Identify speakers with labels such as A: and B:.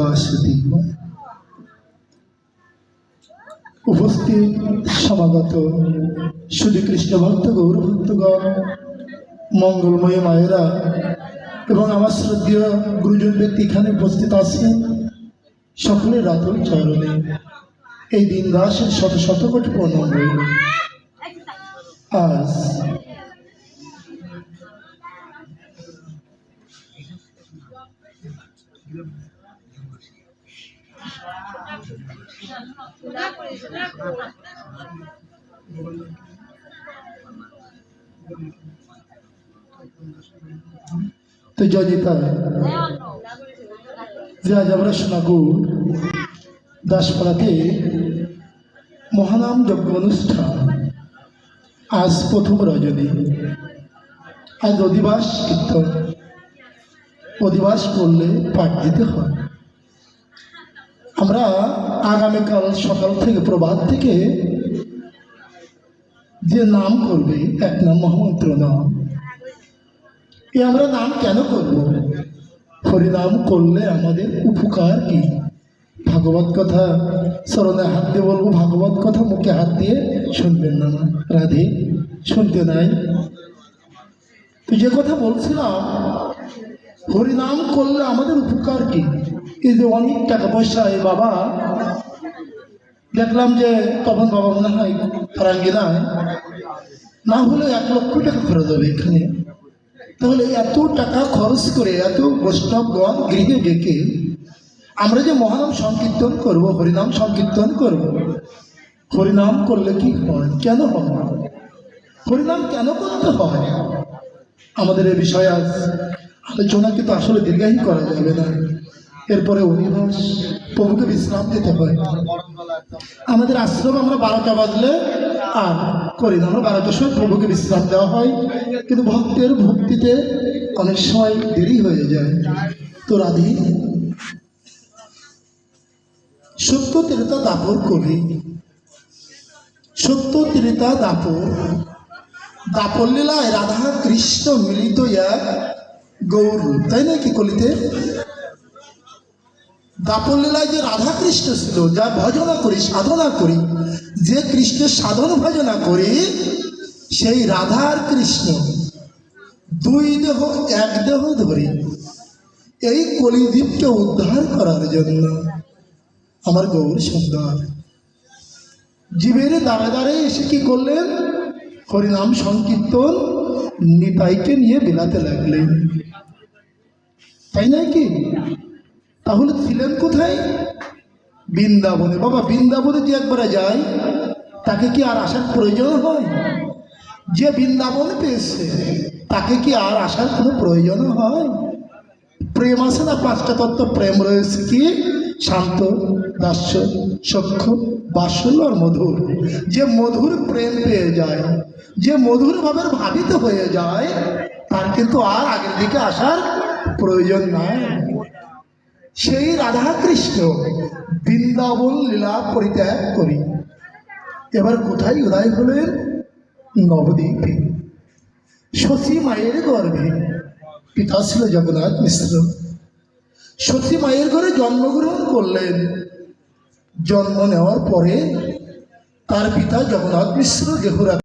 A: বাসুদেব উপস্থিত সমাগত শুধু কৃষ্ণ ভক্ত, গৌর ভক্তগণ, মঙ্গলময় মায়েরা এবং আমার শ্রদ্ধেয় গুরুজন ব্যক্তি এখানে উপস্থিত আছেন সকলের রাতুল চরণে। এই দিন দাসের শত শত কোটি প্রণাম রইল। আজ তো যে আজ আমরা দাসপাড়াতে মহানাম যজ্ঞ অনুষ্ঠান। আজ প্রথম রজনী। আজ অধিবাস কীর্তন। অধিবাস করলে পাঠ দিতে হয়। আমরা আগামীকাল সকাল থেকে প্রভাত থেকে যে নাম করবে, এক নাম মহামন্ত্র নাম। এ আমরা নাম কেন করব? হরিনাম করলে আমাদের উপকার কি? ভাগবত কথা স্মরণে হাত দিয়ে বলব, ভাগবত কথা মুখে হাত দিয়ে শুনবেন না না রাধে, শুনতে নাই। তো যে কথা বলছিলাম হরিনাম করলে আমাদের উপকার কি? এই যে অনেক টাকা পয়সা এই বাবা। দেখলাম যে তখন বাবা মনে হয় ফারাঙ্গিনায় না হলে এক লক্ষ টাকা খরচ হবে এখানে। তাহলে এত টাকা খরচ করে, এত বৈষ্ণবগণ গৃহে ডেকে আমরা যে মহানাম সংকীর্তন করব, হরিনাম সংকীর্তন করব, হরিনাম করলে কি হয়? কেন হয়? হরিনাম কেন করতে হয়? আমাদের এ বিষয়ে আজ আলোচনা কিন্তু আসলে দীর্ঘায়ী করা যাবে না। এরপরে অনিবাস, প্রভুকে বিশ্রাম দিতে হয়। আমাদের আশ্রম আমরা বারোটা বাজলে আর করি না। আমরা বারোটার সময় প্রভুকে বিশ্রাম দেওয়া হয়। কিন্তু ভক্তের ভক্তিতে অনেক সময় দেরি হয়ে যায়। তো রাধি। সত্য ত্রেতা দাপর কবি সত্য ত্রেতা দাপর। দাপর লীলায় রাধা কৃষ্ণ মিলিত এক গৌর তাই না কি কলিতে? দাপর লীলায় যে রাধা কৃষ্ণ ছিল, যা ভজনা করি, সাধনা করি, যে কৃষ্ণের সাধন ভজনা করি, সেই রাধা আর কৃষ্ণ, দুই দেহ, এক দেহ ধরে, এই কলিদ্বীপকে উদ্ধার করার জন্য আমার গৌর সুন্দর। জীবের দ্বারে দ্বারে এসে কি করলেন? হরিনাম সংকীর্তন নিতাইকে নিয়ে বিলাতে লাগলেন তাই নয় কি? তাহলে ছিলেন কোথায়? বৃন্দাবনে। বাবা, বৃন্দাবনে যে একবারে যায়, তাকে কি আর আসার প্রয়োজন হয়? যে বৃন্দাবন পেয়েছে, তাকে কি আর আসার কোনো প্রয়োজন হয়? প্রেম আছে না? পাঁচটা তত্ত্ব প্রেম রয়েছে কি? শান্ত, দাস্য, সক্ষ বাসল আর মধুর। যে মধুর প্রেম পেয়ে যায়, যে মধুর ভাবে ভাবিত হয়ে যায়, তার কিন্তু আর আগের দিকে আসার প্রয়োজন নাই। সেই রাধা কৃষ্ণ বৃন্দাবন লীলা পরিত্যাগ করি। এবার কোথায় উদয় হলেন নবদ্বীপে? শশী মায়ের গর্ভে। পিতা ছিল জগন্নাথ মিশ্র। সতী মায়ের ঘরে জন্মগ্রহণ করলেন। জন্ম নেওয়ার পরে তার পিতা জগন্নাথ মিশ্র দেহরা